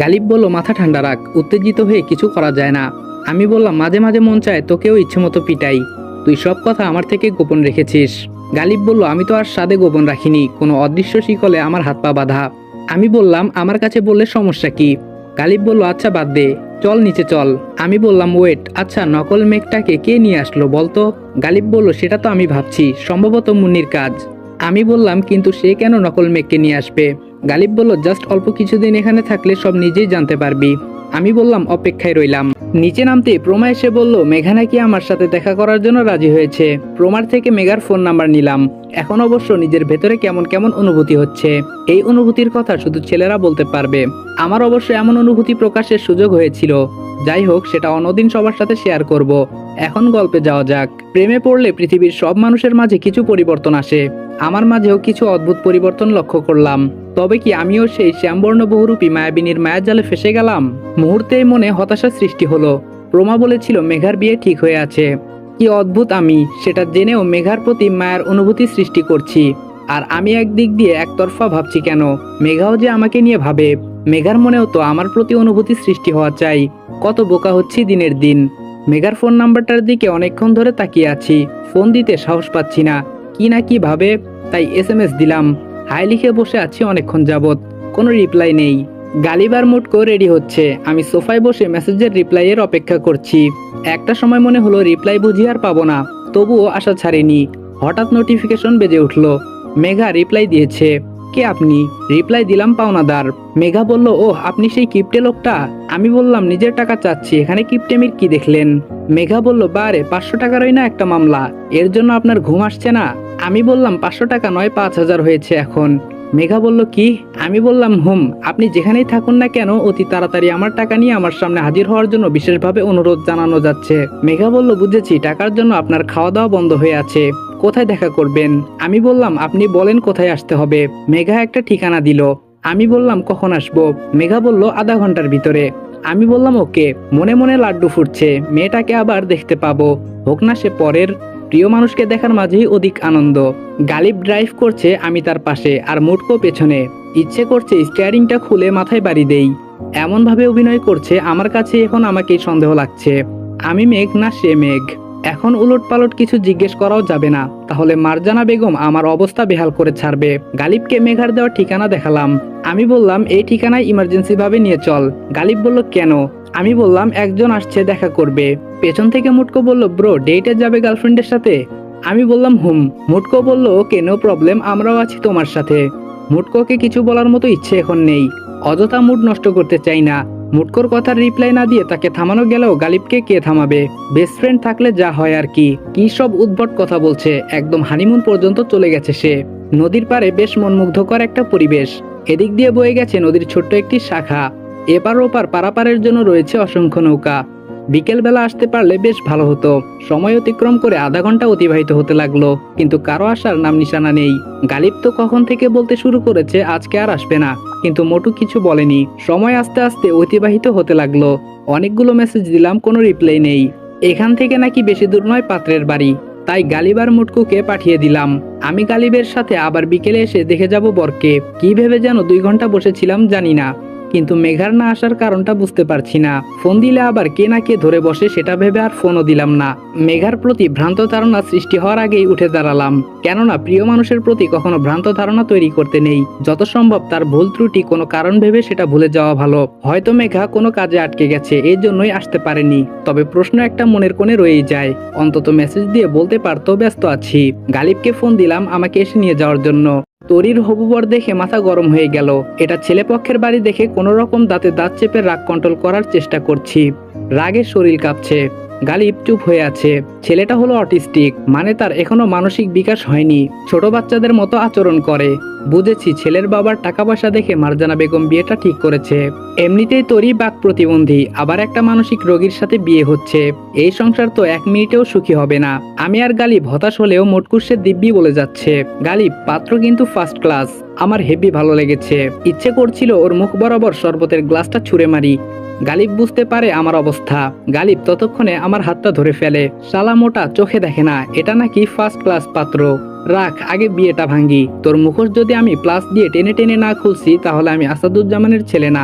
গালিব বলল, মাথা ঠান্ডা রাখ, উত্তেজিত হয়ে কিছু করা যায় না। আমি বললাম, মাঝে মাঝে মন চায় তোকেও ইচ্ছে মতো পিটাই। তুই সব কথা আমার থেকে গোপন রেখেছিস। গালিব বলল, আমি তো আর সাদে গোপন রাখিনি, কোনো অদৃশ্য শিকলে আমার হাত পা বাঁধা। আমি বললাম, আমার কাছে বললে সমস্যা কি? গালিব বলল আচ্ছা বাদ দে, চল নিচে চল। আমি বললাম, ওয়েট আচ্ছা নকল মেঘটাকে কে নিয়ে আসলো বলতো? গালিব বলল, সেটা তো আমি ভাবছি, সম্ভবত মুন্নির কাজ। আমি বললাম, কিন্তু সে কেন নকল মেঘকে নিয়ে আসবে? গালিব বলল, জাস্ট অল্প কিছুদিন এখানে থাকলে সব নিজেই জানতে পারবি। আমি বললাম, অপেক্ষায় রইলাম। নিচে নামতে প্রমা এসে বলল, মেঘা নাকি আমার সাথে দেখা করার জন্য রাজি হয়েছে। প্রমার থেকে মেঘার ফোন নাম্বার নিলাম। এখন অবশ্য নিজের ভেতরে কেমন কেমন অনুভূতি হচ্ছে, এই অনুভূতির কথা শুধু ছেলেরা বলতে পারবে। আমার অবশ্য এমন অনুভূতি প্রকাশের সুযোগ হয়েছিল। যাই হোক, সেটা অন্যদিন সবার সাথে শেয়ার করব। এখন গল্পে যাওয়া যাক। প্রেমে পড়লে পৃথিবীর সব মানুষের মাঝে কিছু পরিবর্তন আসে। আমার মাঝেও কিছু অদ্ভুত পরিবর্তন লক্ষ্য করলাম। তবে কি আমিও সেই শ্যামবর্ণ বহুরূপী মায়াবিনীর মায়ার জালে ফেসে গেলাম? মুহূর্তেই মনে হতাশার সৃষ্টি হলো। প্রমা বলেছিল, মেঘার বিয়ে ঠিক হয়ে আছে। কি অদ্ভুত আমি, সেটা জেনেও মেঘার প্রতি মায়ের অনুভূতি সৃষ্টি করছি। আর আমি একদিক দিয়ে একতরফা ভাবছি কেন? মেঘাও যে আমাকে নিয়ে ভাবে। মেঘার মনেও তো আমার প্রতি অনুভূতি সৃষ্টি হওয়া চাই। কত বোকা হচ্ছি দিনের দিন। মেঘার ফোন নাম্বারটার দিকে অনেকক্ষণ ধরে তাকিয়ে আছি। ফোন দিতে সাহস পাচ্ছি না। কি না কি ভাবে, তাই এস এম এস দিলাম। হাই লিখে বসে আছি অনেকক্ষণ যাবৎ, কোনো রিপ্লাই নেই। গালিবার মুটকো রেডি হচ্ছে। আমি সোফায় বসে মেসেজের রিপ্লাইয়ের অপেক্ষা করছি। একটা সময় মনে হলো রিপ্লাই বুঝি আর পাবো না, তবুও আশা ছাড়িনি। হঠাৎ নোটিফিকেশন বেজে উঠল। মেঘা রিপ্লাই দিয়েছে। কে আপনি? রিপ্লাই দিলাম পাওনাদার। মেঘা বলল ও আপনি সেই কিপটে লোকটা? আমি বললাম, নিজের টাকা চাচ্ছি, এখানে কিপটেমির কি দেখলেন? মেঘা বলল, বারে, পাঁচশো টাকারই না একটা মামলা। এর জন্য আপনার ঘুম আসছে না? আমি বললাম, পাঁচশো টাকা নয়, পাঁচ হাজার হয়েছে এখন। মেঘা বলল, কি? আমি বললাম, হুম, আপনি যেখানেই থাকুন না কেন, অতি তাড়াতাড়ি আমার টাকা নিয়ে আমার সামনে হাজির হওয়ার জন্য বিশেষভাবে অনুরোধ জানানো যাচ্ছে। মেঘা বলল, বুঝেছি, টাকার জন্য আপনার খাওয়া দাওয়া বন্ধ হয়ে আছে। কোথায় দেখা করবেন? আমি বললাম, আপনি বলেন কোথায় আসতে হবে। মেঘা একটা ঠিকানা দিল। আমি বললাম, কখন আসব? মেঘা বলল, আধা ঘণ্টার ভিতরে। আমি বললাম, ওকে। মনে মনে লাড্ডু ফুটছে। মেয়েটাকে আবার দেখতে পাবো। হোক না সে পরের। প্রিয় মানুষকে দেখার মাঝেই অধিক আনন্দ। গালিব ড্রাইভ করছে আমি তার পাশে আর মুটকো পেছনে। ইচ্ছে করছে স্টিয়ারিংটা খুলে মাথায় বাড়ি দেই। এমনভাবে অভিনয় করছে, আমার কাছে এখন আমাকেই সন্দেহ লাগছে। আমি মেঘ না সে মেঘ। এখন উলট পালট কিছু জিজ্ঞেস করাও যাবে না। তাহলে মারজানা বেগম আমার অবস্থা বেহাল করে ছাড়বে। গালিবকে মেঘার দেওয়া ঠিকানা দেখালাম। আমি বললাম, এই ঠিকানায় ইমার্জেন্সি ভাবে নিয়ে চল। গালিব বলল, কেন? আমি বললাম, একজন আসছে, দেখা করবে। পেছন থেকে মুটকো বলল, ব্রো ডেটে যাবে গার্লফ্রেন্ডের সাথে? আমি বললাম, হুম। মুটকো বলল ওকে নো প্রবলেম, আমরাও আছি তোমার সাথে। মুটকোকে কিছু বলার মতো ইচ্ছে এখন নেই। অযথা মুড নষ্ট করতে চাই না। মুটকোর কথার রিপ্লাই না দিয়ে তাকে থামানো গেলেও গালিবকে কে থামাবে? বেস্ট ফ্রেন্ড থাকলে যা হয় আর কি। কি সব উদ্ভট কথা বলছে, একদম হানিমুন পর্যন্ত চলে গেছে সে। নদীর পারে বেশ মনমুগ্ধকর একটা পরিবেশ। এদিক দিয়ে বয়ে গেছে নদীর ছোট্ট একটি শাখা। এপার ওপার পারাপারের জন্য রয়েছে অসংখ্য নৌকা। বিকেলবেলা আসতে পারলে বেশ ভালো হতো। সময় অতিক্রম করে আধা ঘণ্টা অতিবাহিত হতে লাগল, কিন্তু কারও আসার নাম নিশানা নেই। গালিব তো কখন থেকে বলতে শুরু করেছে, আজকে আর আসবে না। কিন্তু মোটু কিছু বলেনি। সময় আস্তে আস্তে অতিবাহিত হতে লাগল। অনেকগুলো মেসেজ দিলাম, কোনো রিপ্লাই নেই। এখান থেকে নাকি বেশি দূর নয় পাত্রের বাড়ি। তাই গালিবার মুটকুকে পাঠিয়ে দিলাম। আমি গালিবের সাথে আবার বিকেলে এসে দেখে যাব বরকে। কি ভেবে যেন দুই ঘণ্টা বসেছিলাম জানি না। কিন্তু মেঘার না আসার কারণটা বুঝতে পারছি না। ফোন দিলে আবার কে না কে ধরে বসে সেটা ভেবে আর ফোনও দিলাম না। মেঘার প্রতি ভ্রান্ত ধারণা সৃষ্টি হওয়ার আগেই উঠে দাঁড়ালাম। কেননা প্রিয় মানুষের প্রতি কখনো ভ্রান্ত ধারণা তৈরি করতে নেই। যত সম্ভব তার ভুল ত্রুটি কোনো কারণ ভেবে সেটা ভুলে যাওয়া ভালো। হয়তো মেঘা কোনো কাজে আটকে গেছে এই জন্যই আসতে পারেনি। তবে প্রশ্ন একটা মনের কোণে রয়েই যায়। অন্তত মেসেজ দিয়ে বলতে পারতো ব্যস্ত আছি। গালিবকে ফোন দিলাম, আমাকে এসে নিয়ে যাওয়ার জন্য। তরির হবুবর দেখে মাথা গরম হয়ে গেল। এটা ছেলেপক্ষের বাড়ি দেখে কোনো রকম দাঁতে দাঁত চেপে রাগ কন্ট্রোল করার চেষ্টা করছি। রাগে শরীর কাঁপছে। গালিব চুপ হয়ে আছে। ছেলেটা হলো অটিস্টিক মানে তার এখনও মানসিক বিকাশ হয়নি। ছোট বাচ্চাদের মতো আচরণ করে। বুঝেছি ছেলের বাবার টাকা পয়সা দেখে মারজানা বেগম বিয়েটা ঠিক করেছে। এমনিতেই তরি বাক প্রতিবন্ধী, আবার একটা মানসিক রোগীর সাথে বিয়ে হচ্ছে। এই সংসার তো এক মিনিটেও সুখী হবে না। আমি আর গালিব হতাশ হলেও মোটকুর্সের দিব্যি বলে যাচ্ছে। গালিব, পাত্র কিন্তু ফার্স্ট ক্লাস আমার হেভি ভালো লেগেছে। ইচ্ছে করছিল ওর মুখ বরাবর শরবতের গ্লাসটা ছুঁড়ে মারি। গালিব বুঝতে পারে আমার অবস্থা। গালিব ততক্ষণে আমার হাতটা ধরে ফেলে। শালা মোটা, চোখে দেখে না, এটা নাকি ফার্স্ট ক্লাস পাত্র। রাখ, আগে বিয়েটা ভাঙ্গি। তোর মুখোশ যদি আমি প্লাস দিয়ে টেনে টেনে না খুলছি, তাহলে আমি আসাদুজ্জামানের ছেলে না।